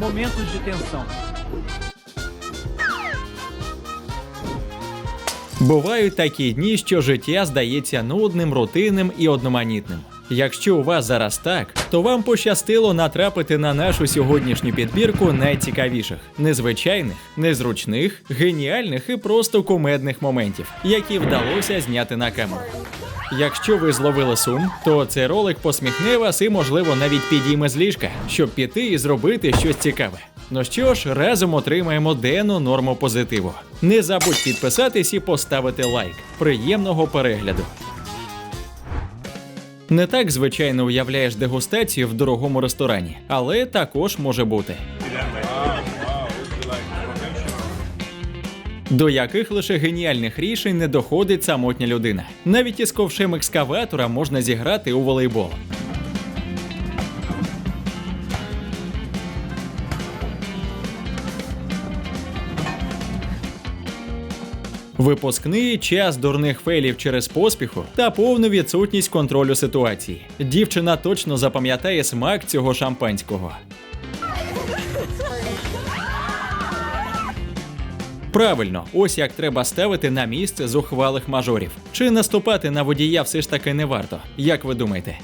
Momentos de tensão. Бувають такі дні, що життя здається нудним, рутинним і одноманітним. Якщо у вас зараз так, то вам пощастило натрапити на нашу сьогоднішню підбірку найцікавіших, незвичайних, незручних, геніальних і просто кумедних моментів, які вдалося зняти на камеру. Якщо ви зловили сум, то цей ролик посміхне вас і, можливо, навіть підійме з ліжка, щоб піти і зробити щось цікаве. Ну що ж, разом отримаємо денну норму позитиву. Не забудь підписатись і поставити лайк. Приємного перегляду. Не так звичайно уявляєш дегустацію в дорогому ресторані, але також може бути. До яких лише геніальних рішень не доходить самотня людина. Навіть із ковшем екскаватора можна зіграти у волейбол. Випускний час дурних фейлів через поспіху та повну відсутність контролю ситуації. Дівчина точно запам'ятає смак цього шампанського. Правильно, ось як треба ставити на місце зухвалих мажорів. Чи наступати на водія все ж таки не варто? Як ви думаєте?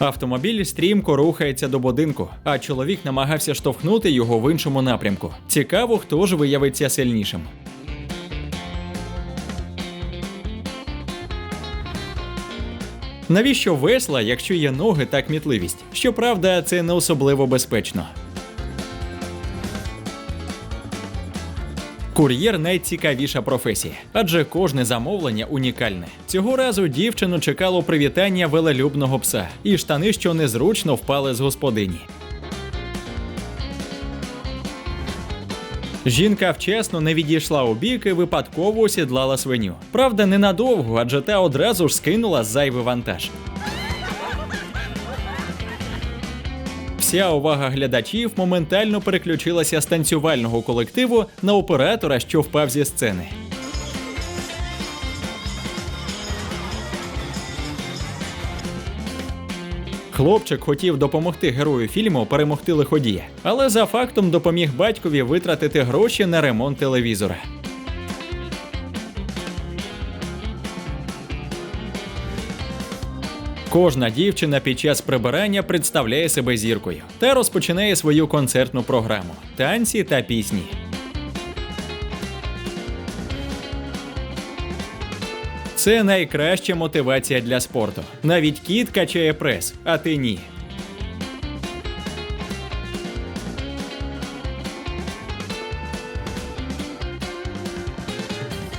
Автомобіль стрімко рухається до будинку, а чоловік намагався штовхнути його в іншому напрямку. Цікаво, хто ж виявиться сильнішим. Навіщо весла, якщо є ноги та кмітливість? Щоправда, це не особливо безпечно. Кур'єр найцікавіша професія, адже кожне замовлення унікальне. Цього разу дівчину чекало привітання велелюбного пса, і штани, що незручно впали з господині. Жінка вчасно не відійшла у бік і випадково осідлала свиню. Правда, ненадовго, адже та одразу ж скинула зайвий вантаж. Вся увага глядачів моментально переключилася з танцювального колективу на оператора, що впав зі сцени. Хлопчик хотів допомогти герою фільму перемогти лиходія, але за фактом допоміг батькові витратити гроші на ремонт телевізора. Кожна дівчина під час прибирання представляє себе зіркою та розпочинає свою концертну програму танці та пісні. Це найкраща мотивація для спорту. Навіть кіт качає прес, а ти ні.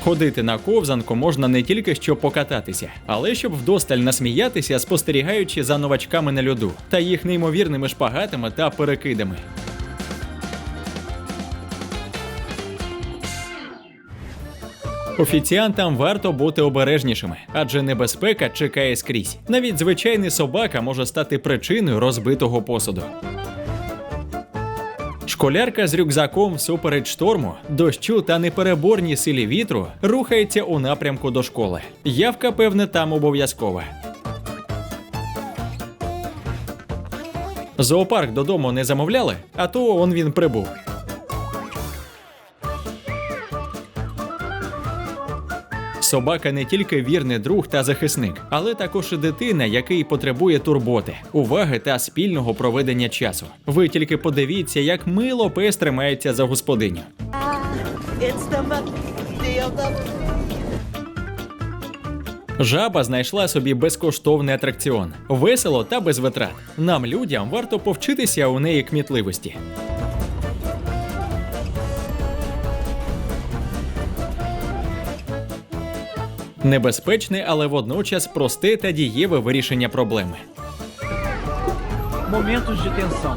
Ходити на ковзанку можна не тільки щоб покататися, але щоб вдосталь насміятися, спостерігаючи за новачками на льоду та їх неймовірними шпагатами та перекидами. Офіціантам варто бути обережнішими, адже небезпека чекає скрізь. Навіть звичайний собака може стати причиною розбитого посуду. Школярка з рюкзаком всупереч шторму, дощу та непереборній силі вітру рухається у напрямку до школи. Явка, певне, там обов'язкова. Зоопарк додому не замовляли, а то он він прибув. Собака не тільки вірний друг та захисник, але також і дитина, який потребує турботи, уваги та спільного проведення часу. Ви тільки подивіться, як мило пес тримається за господиню. Жаба знайшла собі безкоштовний атракціон, весело та без витрат. Нам, людям, варто повчитися у неї кмітливості. Небезпечне, але водночас просте та дієве вирішення проблеми. Momentos de tensão.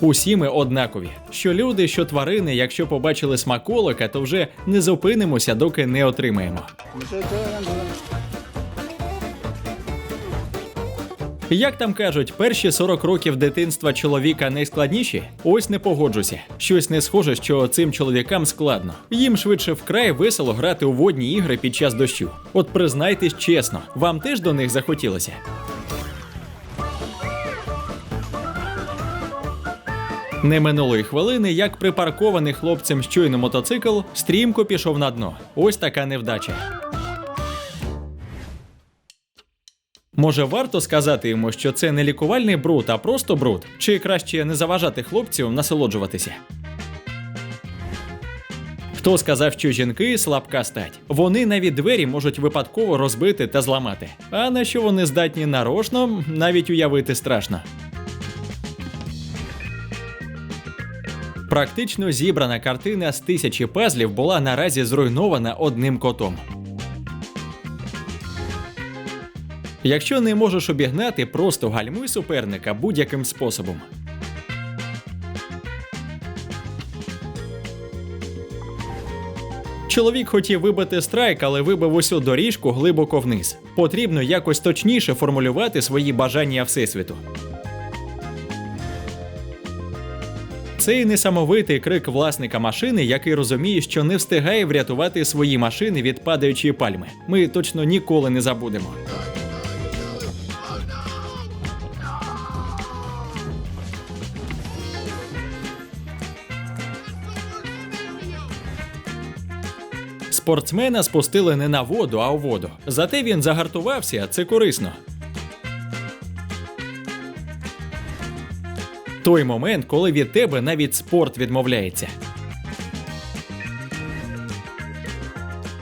Усі ми однакові. Що люди, що тварини, якщо побачили смаколика, то вже не зупинимося, доки не отримаємо. Як там кажуть, перші 40 років дитинства чоловіка найскладніші? Ось не погоджуся. Щось не схоже, що цим чоловікам складно. Їм швидше вкрай весело грати у водні ігри під час дощу. От признайтесь чесно, вам теж до них захотілося? Не минулої хвилини, як припаркований хлопцем щойно мотоцикл, стрімко пішов на дно. Ось така невдача. Може, варто сказати йому, що це не лікувальний бруд, а просто бруд? Чи краще не заважати хлопцю насолоджуватися? Хто сказав, що жінки слабка стать? Вони навіть двері можуть випадково розбити та зламати. А на що вони здатні нарочно, навіть уявити страшно. Практично зібрана картина з тисячі пазлів була наразі зруйнована одним котом. Якщо не можеш обігнати, просто гальмуй суперника будь-яким способом. Чоловік хотів вибити страйк, але вибив усю доріжку глибоко вниз. Потрібно якось точніше формулювати свої бажання Всесвіту. Цей несамовитий крик власника машини, який розуміє, що не встигає врятувати свої машини від падаючої пальми. Ми точно ніколи не забудемо. Спортсмена спустили не на воду, а у воду. Зате він загартувався, це корисно. Той момент, коли від тебе навіть спорт відмовляється.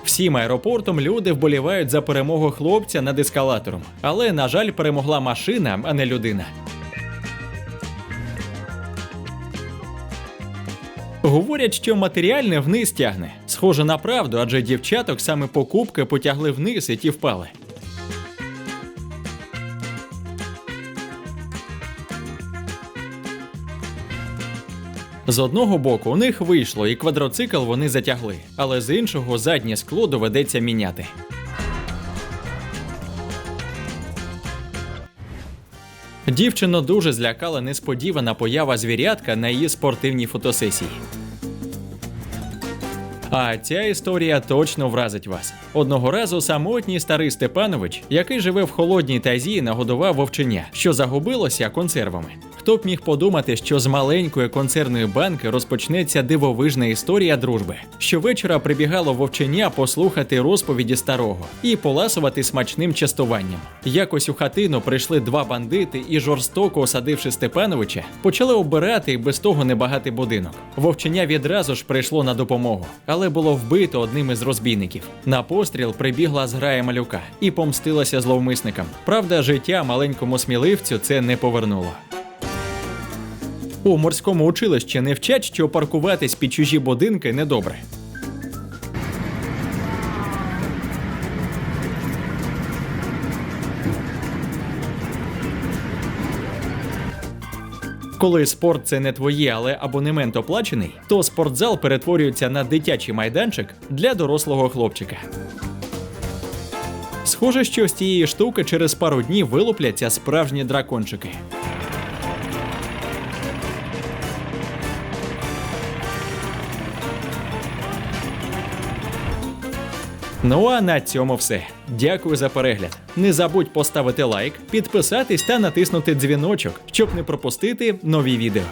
Всім аеропортом люди вболівають за перемогу хлопця над ескалатором. Але, на жаль, перемогла машина, а не людина. Говорять, що матеріальне вниз тягне. Схоже на правду, адже дівчаток саме покупки потягли вниз і ті впали. З одного боку у них вийшло, і квадроцикл вони затягли, але з іншого заднє скло доведеться міняти. Дівчину дуже злякала несподівана поява звірятка на її спортивній фотосесії. А ця історія точно вразить вас. Одного разу самотній старий Степанович, який живе в холодній тазі, нагодував вовченя, що загубилося консервами. Хто б міг подумати, що з маленької консервної банки розпочнеться дивовижна історія дружби. Щовечора прибігало вовченя послухати розповіді старого і поласувати смачним частуванням. Якось у хатину прийшли два бандити і, жорстоко осадивши Степановича, почали обирати без того небагатий будинок. Вовченя відразу ж прийшло на допомогу, але було вбито одним із розбійників. На постріл прибігла зграя малюка і помстилася зловмисникам. Правда, життя маленькому сміливцю це не повернуло. У морському училищі не вчать, що паркуватись під чужі будинки недобре. Коли спорт це не твоє, але абонемент оплачений, то спортзал перетворюється на дитячий майданчик для дорослого хлопчика. Схоже, що з цієї штуки через пару днів вилупляться справжні дракончики. Ну а на цьому все. Дякую за перегляд. Не забудь поставити лайк, підписатись та натиснути дзвіночок, щоб не пропустити нові відео.